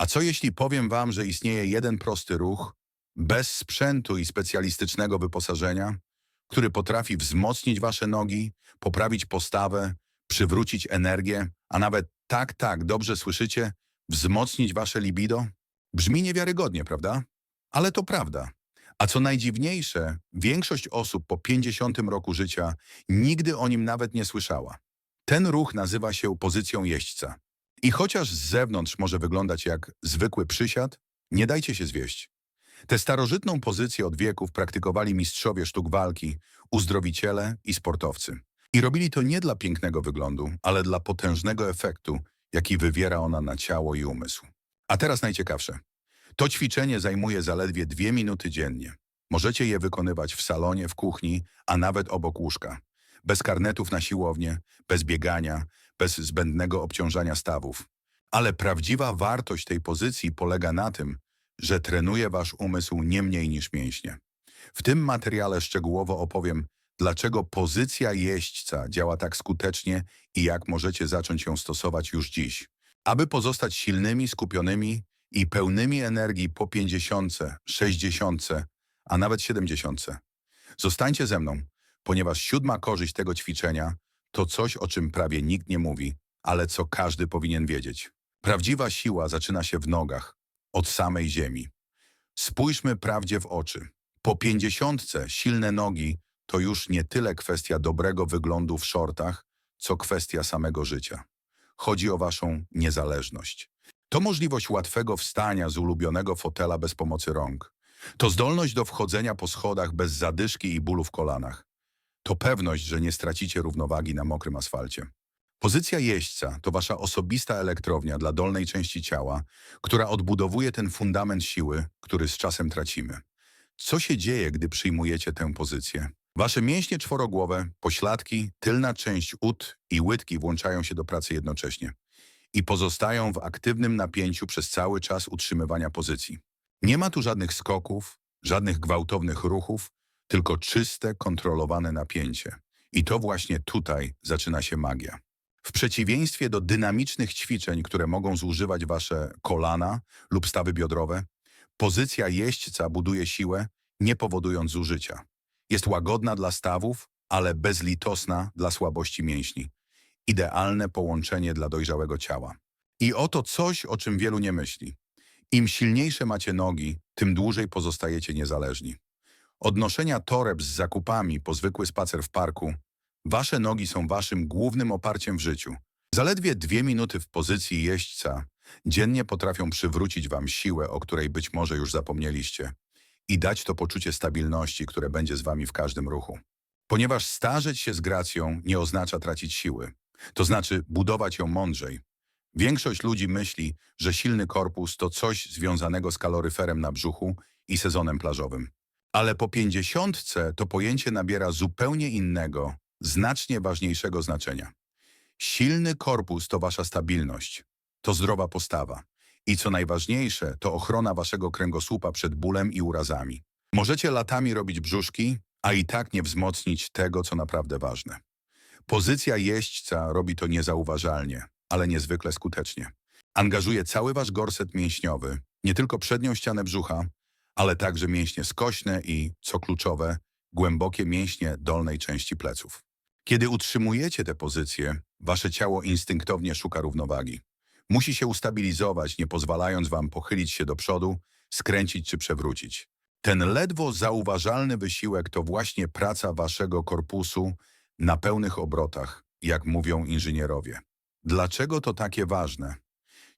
A co jeśli powiem wam, że istnieje jeden prosty ruch, bez sprzętu i specjalistycznego wyposażenia, który potrafi wzmocnić wasze nogi, poprawić postawę, przywrócić energię, a nawet tak, tak, dobrze słyszycie, wzmocnić wasze libido? Brzmi niewiarygodnie, prawda? Ale to prawda. A co najdziwniejsze, większość osób po 50 roku życia nigdy o nim nawet nie słyszała. Ten ruch nazywa się pozycją jeźdźca. I chociaż z zewnątrz może wyglądać jak zwykły przysiad, nie dajcie się zwieść. Tę starożytną pozycję od wieków praktykowali mistrzowie sztuk walki, uzdrowiciele i sportowcy. I robili to nie dla pięknego wyglądu, ale dla potężnego efektu, jaki wywiera ona na ciało i umysł. A teraz najciekawsze. To ćwiczenie zajmuje zaledwie dwie minuty dziennie. Możecie je wykonywać w salonie, w kuchni, a nawet obok łóżka. Bez karnetów na siłownię, bez biegania, bez zbędnego obciążania stawów. Ale prawdziwa wartość tej pozycji polega na tym, że trenuje wasz umysł nie mniej niż mięśnie. W tym materiale szczegółowo opowiem, dlaczego pozycja jeźdźca działa tak skutecznie i jak możecie zacząć ją stosować już dziś. Aby pozostać silnymi, skupionymi i pełnymi energii po 50, 60, a nawet 70. Zostańcie ze mną, ponieważ siódma korzyść tego ćwiczenia to coś, o czym prawie nikt nie mówi, ale co każdy powinien wiedzieć. Prawdziwa siła zaczyna się w nogach, od samej ziemi. Spójrzmy prawdzie w oczy. Po pięćdziesiątce silne nogi to już nie tyle kwestia dobrego wyglądu w shortach, co kwestia samego życia. Chodzi o waszą niezależność. To możliwość łatwego wstania z ulubionego fotela bez pomocy rąk. To zdolność do wchodzenia po schodach bez zadyszki i bólu w kolanach. To pewność, że nie stracicie równowagi na mokrym asfalcie. Pozycja jeźdźca to wasza osobista elektrownia dla dolnej części ciała, która odbudowuje ten fundament siły, który z czasem tracimy. Co się dzieje, gdy przyjmujecie tę pozycję? Wasze mięśnie czworogłowe, pośladki, tylna część ud i łydki włączają się do pracy jednocześnie i pozostają w aktywnym napięciu przez cały czas utrzymywania pozycji. Nie ma tu żadnych skoków, żadnych gwałtownych ruchów, tylko czyste, kontrolowane napięcie. I to właśnie tutaj zaczyna się magia. W przeciwieństwie do dynamicznych ćwiczeń, które mogą zużywać wasze kolana lub stawy biodrowe, pozycja jeźdźca buduje siłę, nie powodując zużycia. Jest łagodna dla stawów, ale bezlitosna dla słabości mięśni. Idealne połączenie dla dojrzałego ciała. I oto coś, o czym wielu nie myśli. Im silniejsze macie nogi, tym dłużej pozostajecie niezależni. Od noszenia toreb z zakupami po zwykły spacer w parku, wasze nogi są waszym głównym oparciem w życiu. Zaledwie dwie minuty w pozycji jeźdźca dziennie potrafią przywrócić wam siłę, o której być może już zapomnieliście i dać to poczucie stabilności, które będzie z wami w każdym ruchu. Ponieważ starzeć się z gracją nie oznacza tracić siły, to znaczy budować ją mądrzej. Większość ludzi myśli, że silny korpus to coś związanego z kaloryferem na brzuchu i sezonem plażowym. Ale po pięćdziesiątce to pojęcie nabiera zupełnie innego, znacznie ważniejszego znaczenia. Silny korpus to wasza stabilność, to zdrowa postawa i co najważniejsze, to ochrona waszego kręgosłupa przed bólem i urazami. Możecie latami robić brzuszki, a i tak nie wzmocnić tego, co naprawdę ważne. Pozycja jeźdźca robi to niezauważalnie, ale niezwykle skutecznie. Angażuje cały wasz gorset mięśniowy, nie tylko przednią ścianę brzucha, ale także mięśnie skośne i, co kluczowe, głębokie mięśnie dolnej części pleców. Kiedy utrzymujecie tę pozycję, wasze ciało instynktownie szuka równowagi. Musi się ustabilizować, nie pozwalając wam pochylić się do przodu, skręcić czy przewrócić. Ten ledwo zauważalny wysiłek to właśnie praca waszego korpusu na pełnych obrotach, jak mówią inżynierowie. Dlaczego to takie ważne?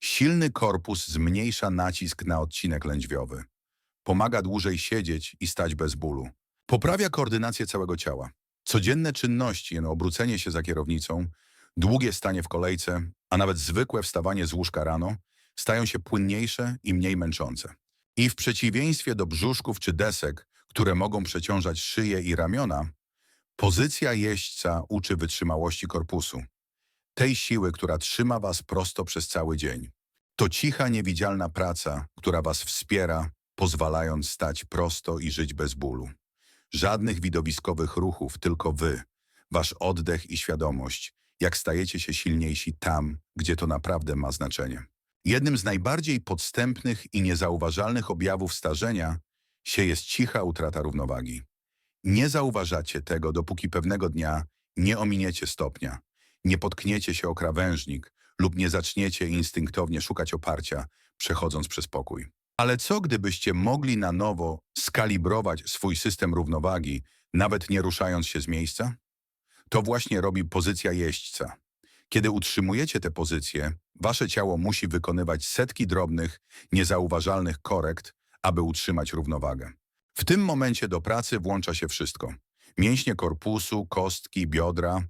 Silny korpus zmniejsza nacisk na odcinek lędźwiowy. Pomaga dłużej siedzieć i stać bez bólu. Poprawia koordynację całego ciała. Codzienne czynności, no obrócenie się za kierownicą, długie stanie w kolejce, a nawet zwykłe wstawanie z łóżka rano stają się płynniejsze i mniej męczące. I w przeciwieństwie do brzuszków czy desek, które mogą przeciążać szyję i ramiona, pozycja jeźdźca uczy wytrzymałości korpusu. Tej siły, która trzyma was prosto przez cały dzień. To cicha, niewidzialna praca, która was wspiera, pozwalając stać prosto i żyć bez bólu. Żadnych widowiskowych ruchów, tylko wy, wasz oddech i świadomość, jak stajecie się silniejsi tam, gdzie to naprawdę ma znaczenie. Jednym z najbardziej podstępnych i niezauważalnych objawów starzenia się jest cicha utrata równowagi. Nie zauważacie tego, dopóki pewnego dnia nie ominiecie stopnia, nie potkniecie się o krawężnik lub nie zaczniecie instynktownie szukać oparcia, przechodząc przez pokój. Ale co gdybyście mogli na nowo skalibrować swój system równowagi, nawet nie ruszając się z miejsca? To właśnie robi pozycja jeźdźca. Kiedy utrzymujecie tę pozycję, wasze ciało musi wykonywać setki drobnych, niezauważalnych korekt, aby utrzymać równowagę. W tym momencie do pracy włącza się wszystko. Mięśnie korpusu, kostki, biodra,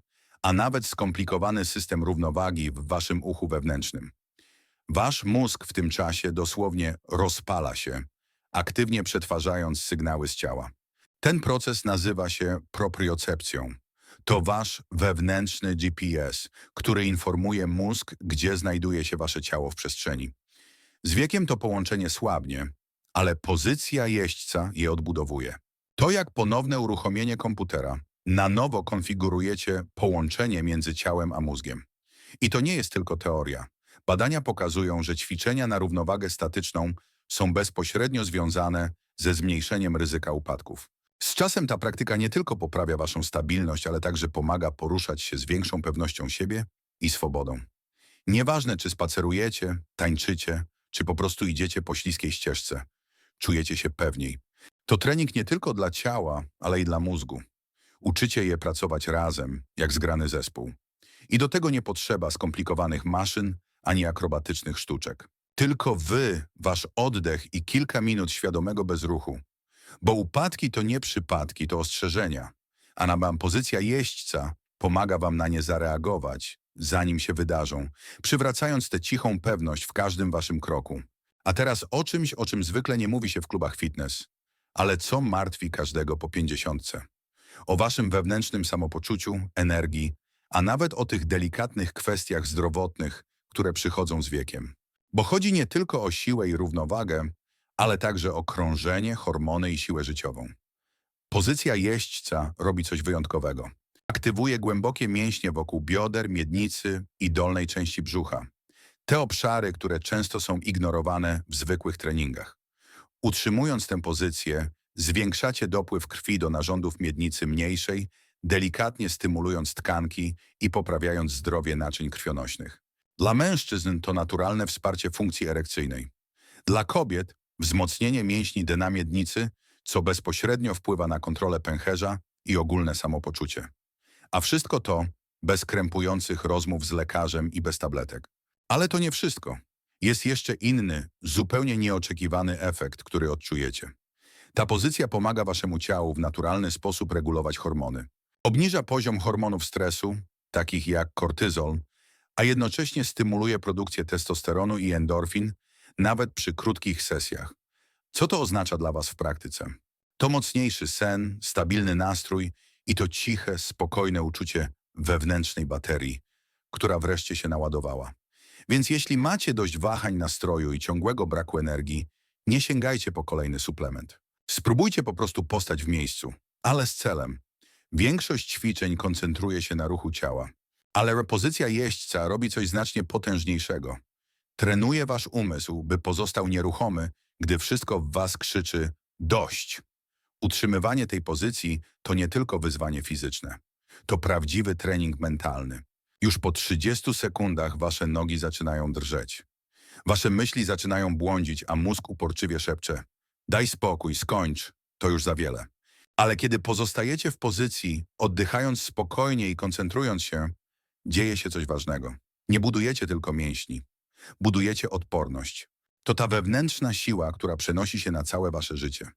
a nawet skomplikowany system równowagi w waszym uchu wewnętrznym. Wasz mózg w tym czasie dosłownie rozpala się, aktywnie przetwarzając sygnały z ciała. Ten proces nazywa się propriocepcją. To wasz wewnętrzny GPS, który informuje mózg, gdzie znajduje się wasze ciało w przestrzeni. Z wiekiem to połączenie słabnie, ale pozycja jeźdźca je odbudowuje. To jak ponowne uruchomienie komputera. Na nowo konfigurujecie połączenie między ciałem a mózgiem. I to nie jest tylko teoria. Badania pokazują, że ćwiczenia na równowagę statyczną są bezpośrednio związane ze zmniejszeniem ryzyka upadków. Z czasem ta praktyka nie tylko poprawia waszą stabilność, ale także pomaga poruszać się z większą pewnością siebie i swobodą. Nieważne, czy spacerujecie, tańczycie, czy po prostu idziecie po śliskiej ścieżce, czujecie się pewniej. To trening nie tylko dla ciała, ale i dla mózgu. Uczycie je pracować razem, jak zgrany zespół. I do tego nie potrzeba skomplikowanych maszyn ani akrobatycznych sztuczek. Tylko wy, wasz oddech i kilka minut świadomego bezruchu. Bo upadki to nie przypadki, to ostrzeżenia. A na wam pozycja jeźdźca pomaga wam na nie zareagować, zanim się wydarzą, przywracając tę cichą pewność w każdym waszym kroku. A teraz o czymś, o czym zwykle nie mówi się w klubach fitness. Ale co martwi każdego po pięćdziesiątce? O waszym wewnętrznym samopoczuciu, energii, a nawet o tych delikatnych kwestiach zdrowotnych, które przychodzą z wiekiem. Bo chodzi nie tylko o siłę i równowagę, ale także o krążenie, hormony i siłę życiową. Pozycja jeźdźca robi coś wyjątkowego. Aktywuje głębokie mięśnie wokół bioder, miednicy i dolnej części brzucha. Te obszary, które często są ignorowane w zwykłych treningach. Utrzymując tę pozycję, zwiększacie dopływ krwi do narządów miednicy mniejszej, delikatnie stymulując tkanki i poprawiając zdrowie naczyń krwionośnych. Dla mężczyzn to naturalne wsparcie funkcji erekcyjnej. Dla kobiet wzmocnienie mięśni dna miednicy, co bezpośrednio wpływa na kontrolę pęcherza i ogólne samopoczucie. A wszystko to bez krępujących rozmów z lekarzem i bez tabletek. Ale to nie wszystko. Jest jeszcze inny, zupełnie nieoczekiwany efekt, który odczujecie. Ta pozycja pomaga waszemu ciału w naturalny sposób regulować hormony. Obniża poziom hormonów stresu, takich jak kortyzol, a jednocześnie stymuluje produkcję testosteronu i endorfin, nawet przy krótkich sesjach. Co to oznacza dla Was w praktyce? To mocniejszy sen, stabilny nastrój i to ciche, spokojne uczucie wewnętrznej baterii, która wreszcie się naładowała. Więc jeśli macie dość wahań nastroju i ciągłego braku energii, nie sięgajcie po kolejny suplement. Spróbujcie po prostu postać w miejscu, ale z celem. Większość ćwiczeń koncentruje się na ruchu ciała, ale repozycja jeźdźca robi coś znacznie potężniejszego. Trenuje wasz umysł, by pozostał nieruchomy, gdy wszystko w was krzyczy dość. Utrzymywanie tej pozycji to nie tylko wyzwanie fizyczne. To prawdziwy trening mentalny. Już po 30 sekundach wasze nogi zaczynają drżeć. Wasze myśli zaczynają błądzić, a mózg uporczywie szepcze. Daj spokój, skończ, to już za wiele. Ale kiedy pozostajecie w pozycji, oddychając spokojnie i koncentrując się, dzieje się coś ważnego. Nie budujecie tylko mięśni. Budujecie odporność. To ta wewnętrzna siła, która przenosi się na całe wasze życie.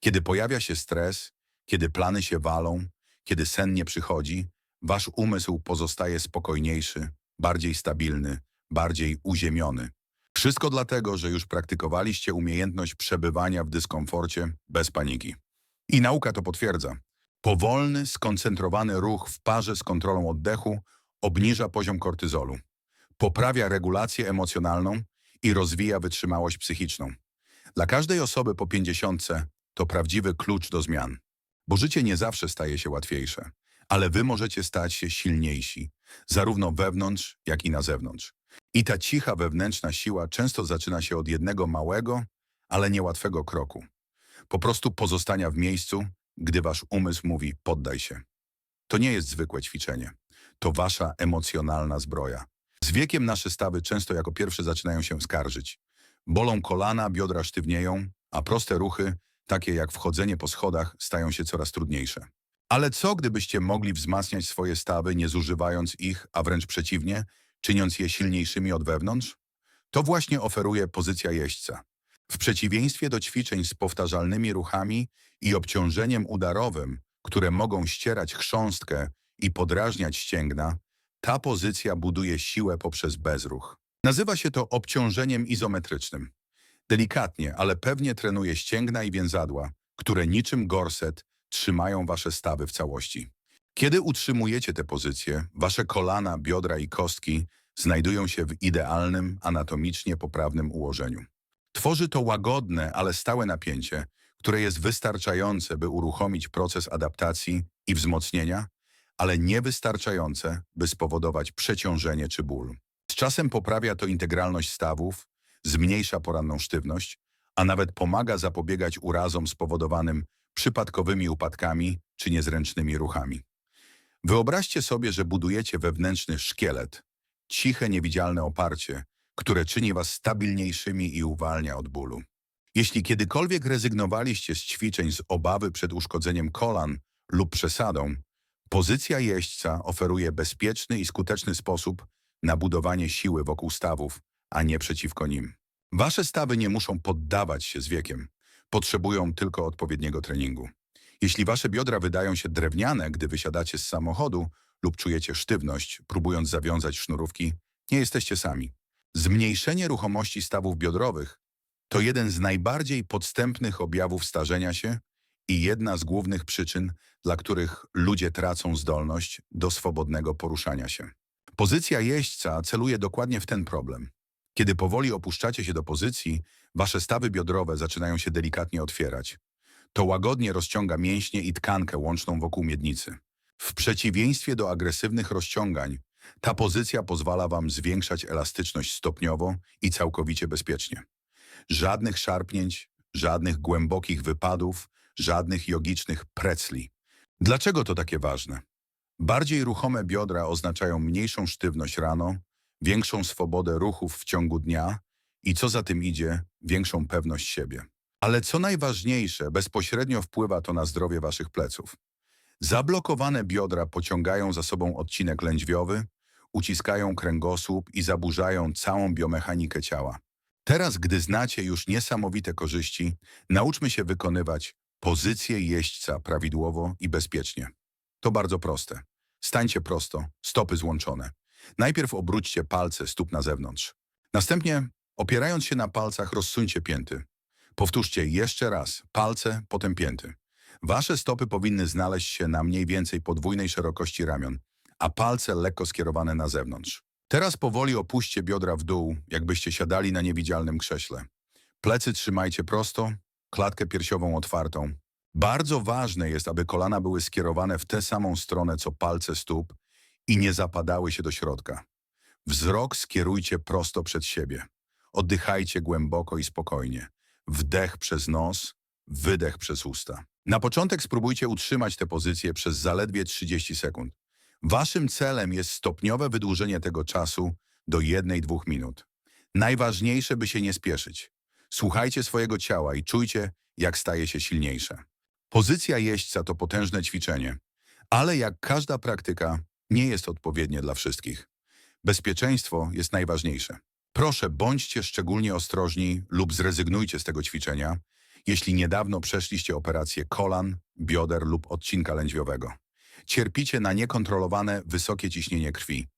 Kiedy pojawia się stres, kiedy plany się walą, kiedy sen nie przychodzi, wasz umysł pozostaje spokojniejszy, bardziej stabilny, bardziej uziemiony. Wszystko dlatego, że już praktykowaliście umiejętność przebywania w dyskomforcie bez paniki. I nauka to potwierdza. Powolny, skoncentrowany ruch w parze z kontrolą oddechu obniża poziom kortyzolu, poprawia regulację emocjonalną i rozwija wytrzymałość psychiczną. Dla każdej osoby po pięćdziesiątce to prawdziwy klucz do zmian. Bo życie nie zawsze staje się łatwiejsze, ale wy możecie stać się silniejsi, zarówno wewnątrz, jak i na zewnątrz. I ta cicha wewnętrzna siła często zaczyna się od jednego małego, ale niełatwego kroku. Po prostu pozostania w miejscu, gdy wasz umysł mówi poddaj się. To nie jest zwykłe ćwiczenie. To wasza emocjonalna zbroja. Z wiekiem nasze stawy często jako pierwsze zaczynają się skarżyć. Bolą kolana, biodra sztywnieją, a proste ruchy, takie jak wchodzenie po schodach, stają się coraz trudniejsze. Ale co gdybyście mogli wzmacniać swoje stawy, nie zużywając ich, a wręcz przeciwnie, czyniąc je silniejszymi od wewnątrz? To właśnie oferuje pozycja jeźdźca. W przeciwieństwie do ćwiczeń z powtarzalnymi ruchami i obciążeniem udarowym, które mogą ścierać chrząstkę i podrażniać ścięgna, ta pozycja buduje siłę poprzez bezruch. Nazywa się to obciążeniem izometrycznym. Delikatnie, ale pewnie trenuje ścięgna i więzadła, które niczym gorset trzymają wasze stawy w całości. Kiedy utrzymujecie tę pozycję, wasze kolana, biodra i kostki znajdują się w idealnym, anatomicznie poprawnym ułożeniu. Tworzy to łagodne, ale stałe napięcie, które jest wystarczające, by uruchomić proces adaptacji i wzmocnienia, ale niewystarczające, by spowodować przeciążenie czy ból. Z czasem poprawia to integralność stawów, zmniejsza poranną sztywność, a nawet pomaga zapobiegać urazom spowodowanym przypadkowymi upadkami czy niezręcznymi ruchami. Wyobraźcie sobie, że budujecie wewnętrzny szkielet, ciche, niewidzialne oparcie, które czyni was stabilniejszymi i uwalnia od bólu. Jeśli kiedykolwiek rezygnowaliście z ćwiczeń z obawy przed uszkodzeniem kolan lub przesadą, pozycja jeźdźca oferuje bezpieczny i skuteczny sposób na budowanie siły wokół stawów, a nie przeciwko nim. Wasze stawy nie muszą poddawać się z wiekiem. Potrzebują tylko odpowiedniego treningu. Jeśli wasze biodra wydają się drewniane, gdy wysiadacie z samochodu lub czujecie sztywność, próbując zawiązać sznurówki, nie jesteście sami. Zmniejszenie ruchomości stawów biodrowych to jeden z najbardziej podstępnych objawów starzenia się i jedna z głównych przyczyn, dla których ludzie tracą zdolność do swobodnego poruszania się. Pozycja jeźdźca celuje dokładnie w ten problem. Kiedy powoli opuszczacie się do pozycji, wasze stawy biodrowe zaczynają się delikatnie otwierać. To łagodnie rozciąga mięśnie i tkankę łączną wokół miednicy. W przeciwieństwie do agresywnych rozciągań, ta pozycja pozwala wam zwiększać elastyczność stopniowo i całkowicie bezpiecznie. Żadnych szarpnięć, żadnych głębokich wypadów, żadnych jogicznych precli. Dlaczego to takie ważne? Bardziej ruchome biodra oznaczają mniejszą sztywność rano, większą swobodę ruchów w ciągu dnia i co za tym idzie, większą pewność siebie. Ale co najważniejsze, bezpośrednio wpływa to na zdrowie waszych pleców. Zablokowane biodra pociągają za sobą odcinek lędźwiowy, uciskają kręgosłup i zaburzają całą biomechanikę ciała. Teraz, gdy znacie już niesamowite korzyści, nauczmy się wykonywać pozycję jeźdźca prawidłowo i bezpiecznie. To bardzo proste. Stańcie prosto, stopy złączone. Najpierw obróćcie palce stóp na zewnątrz. Następnie, opierając się na palcach, rozsuńcie pięty. Powtórzcie jeszcze raz, palce, potem pięty. Wasze stopy powinny znaleźć się na mniej więcej podwójnej szerokości ramion, a palce lekko skierowane na zewnątrz. Teraz powoli opuśćcie biodra w dół, jakbyście siadali na niewidzialnym krześle. Plecy trzymajcie prosto, klatkę piersiową otwartą. Bardzo ważne jest, aby kolana były skierowane w tę samą stronę co palce stóp i nie zapadały się do środka. Wzrok skierujcie prosto przed siebie. Oddychajcie głęboko i spokojnie. Wdech przez nos, wydech przez usta. Na początek spróbujcie utrzymać tę pozycję przez zaledwie 30 sekund. Waszym celem jest stopniowe wydłużenie tego czasu do 1-2 minut. Najważniejsze, by się nie spieszyć. Słuchajcie swojego ciała i czujcie, jak staje się silniejsze. Pozycja jeźdźca to potężne ćwiczenie, ale jak każda praktyka, nie jest odpowiednie dla wszystkich. Bezpieczeństwo jest najważniejsze. Proszę, bądźcie szczególnie ostrożni lub zrezygnujcie z tego ćwiczenia, jeśli niedawno przeszliście operację kolan, bioder lub odcinka lędźwiowego. Cierpicie na niekontrolowane wysokie ciśnienie krwi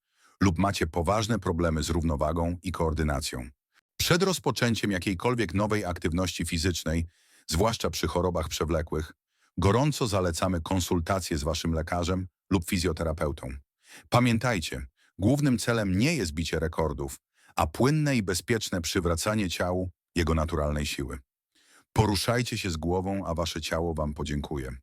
lub macie poważne problemy z równowagą i koordynacją. Przed rozpoczęciem jakiejkolwiek nowej aktywności fizycznej, zwłaszcza przy chorobach przewlekłych, gorąco zalecamy konsultację z waszym lekarzem lub fizjoterapeutą. Pamiętajcie, głównym celem nie jest bicie rekordów, a płynne i bezpieczne przywracanie ciału jego naturalnej siły. Poruszajcie się z głową, a wasze ciało wam podziękuje.